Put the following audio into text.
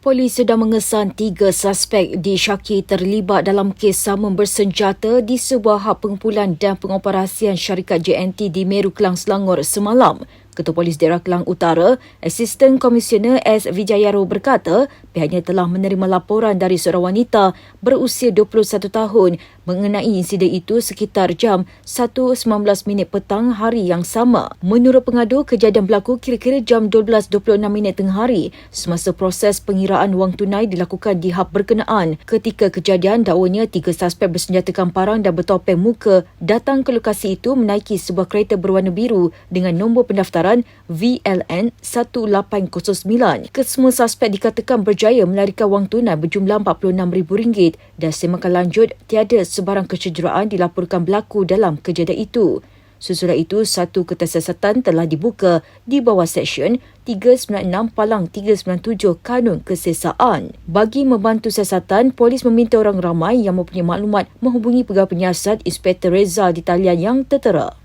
Polis sedang mengesan tiga suspek disyaki terlibat dalam kes sama bersenjata di sebuah hub pengumpulan dan pengoperasian syarikat JNT di Meru Kelang Selangor semalam. Ketua Polis Daerah Kelang Utara, Asisten Komisioner S. Vijayaro berkata pihaknya telah menerima laporan dari seorang wanita berusia 21 tahun mengenai insiden itu sekitar jam 1.19 minit petang hari yang sama. Menurut pengadu, kejadian berlaku kira-kira jam 12.26 minit tengah hari semasa proses pengiraan wang tunai dilakukan di hub berkenaan. Ketika kejadian, dakwanya tiga suspek bersenjatakan parang dan bertopeng muka datang ke lokasi itu menaiki sebuah kereta berwarna biru dengan nombor pendaftaran pendaftaran VLN 1809. Kesemua suspek dikatakan berjaya melarikan wang tunai berjumlah RM46,000 dan semakan lanjut tiada sebarang kecederaan dilaporkan berlaku dalam kejadian itu. Sesudah itu, satu kertas telah dibuka di bawah Seksyen 396 Palang 397 Kanun Kesesaan. Bagi membantu siasatan, polis meminta orang ramai yang mempunyai maklumat menghubungi pegawai penyiasat Inspektor Reza di talian yang tertera.